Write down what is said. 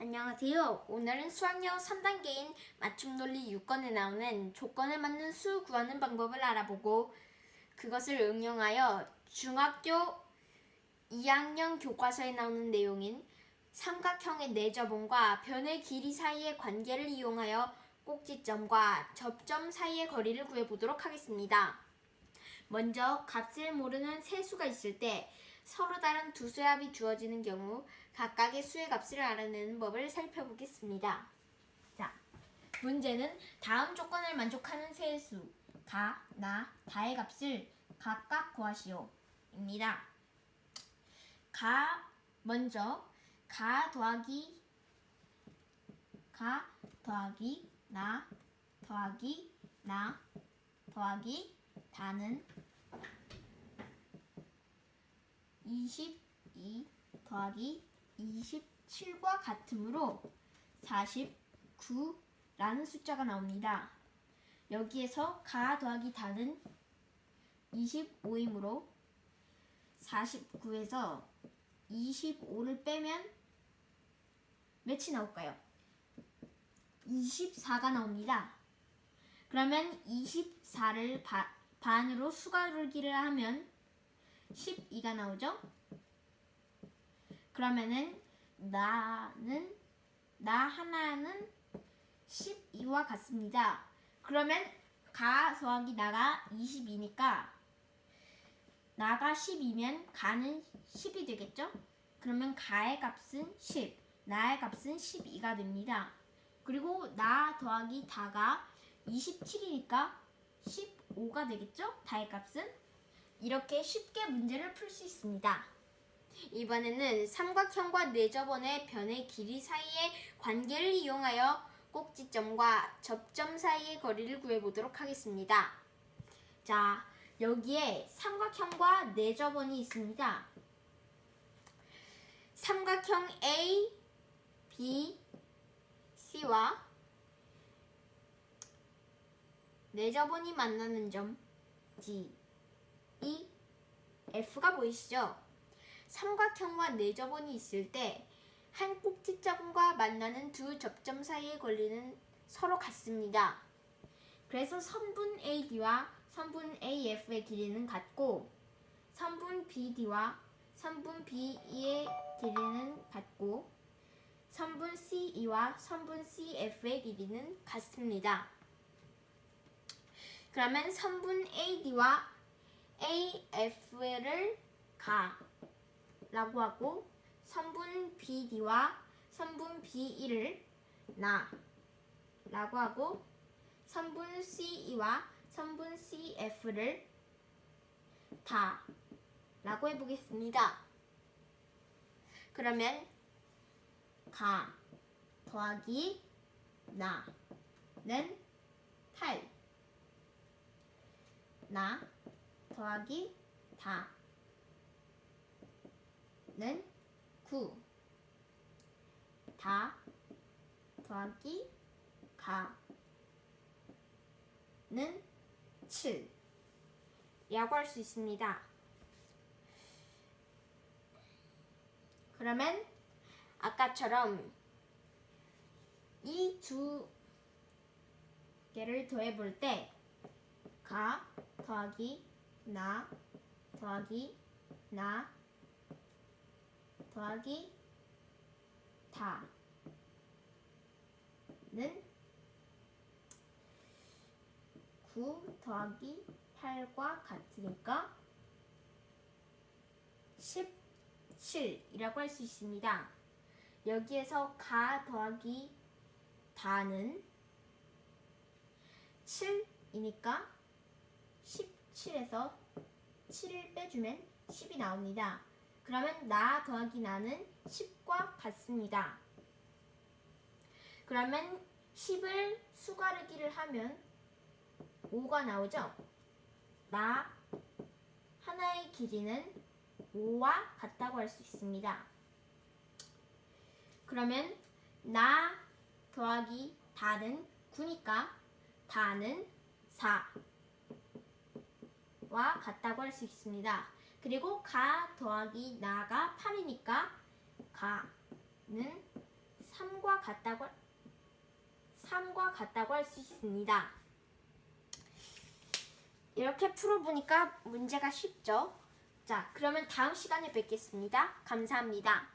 안녕하세요. 오늘은 수학여행 3단계인 맞춤논리 6권에 나오는 조건을 맞는 수 구하는 방법을 알아보고 그것을 응용하여 중학교 2학년 교과서에 나오는 내용인 삼각형의 내저번과 변의 길이 사이의 관계를 이용하여 꼭지점과 접점 사이의 거리를 구해보도록 하겠습니다. 먼저 값을 모르는 세 수가 있을 때 서로 다른 두 수의 합이 주어지는 경우 각각의 수의 값을 알아내는 법을 살펴보겠습니다. 자, 문제는 다음 조건을 만족하는 세 수, 가, 나, 다의 값을 각각 구하시오. 입니다. 가, 먼저, 가 더하기, 가 더하기, 나, 더하기, 나, 더하기, 다는 22 더하기 27과 같으므로 49라는 숫자가 나옵니다. 여기에서 가 더하기 다는 25이므로 49에서 25를 빼면 몇이 나올까요? 24가 나옵니다. 그러면 24를 바, 반으로 수가르기를 하면 12가 나오죠? 그러면은 나는 나 하나는 12와 같습니다. 그러면 가 더하기 나가 22니까 나가 10이면 가는 10이 되겠죠? 그러면 가의 값은 10, 나의 값은 12가 됩니다. 그리고 나 더하기 다가 27이니까 15가 되겠죠? 다의 값은 이렇게 쉽게 문제를 풀 수 있습니다. 이번에는 삼각형과 내저번의 변의 길이 사이의 관계를 이용하여 꼭지점과 접점 사이의 거리를 구해보도록 하겠습니다. 자, 여기에 삼각형과 내저번이 있습니다. 삼각형 A, B, C와 내저번이 만나는 점 D, E, F가 보이시죠? 삼각형과 내저번이 있을 때 한 꼭지점과 만나는 두 접점 사이의 거리는 서로 같습니다. 그래서 선분 AD와 선분 AF의 길이는 같고 선분 BD와 선분 BE의 길이는 같고 선분 CE와 선분 CF의 길이는 같습니다. 그러면 선분 AD와 AF를 가라고 하고 선분 BD와 선분 BE를 나라고 하고 선분 CE와 선분 CF를 다 라고 해보겠습니다. 그러면 가 더하기 나는 8나 더하기 다는 9 다 더하기 가는 7 라고 할 수 있습니다. 그러면 아까처럼 이 두 개를 더해 볼 때 가 더하기 나 더하기 나 더하기 다는 9 더하기 8과 같으니까 17이라고 할 수 있습니다. 여기에서 가 더하기 다는 7이니까 17에서 7을 빼주면 10이 나옵니다. 그러면 나 더하기 나는 10과 같습니다. 그러면 10을 수가르기를 하면 5가 나오죠? 나 하나의 길이는 5와 같다고 할 수 있습니다. 그러면 나 더하기 다는 9니까 다는 4 와 같다고 할 수 있습니다. 그리고 가 더하기 나가 8이니까 가는 3과 같다고 할- 3과 같다고 할 수 있습니다. 이렇게 풀어보니까 문제가 쉽죠? 자, 그러면 다음 시간에 뵙겠습니다. 감사합니다.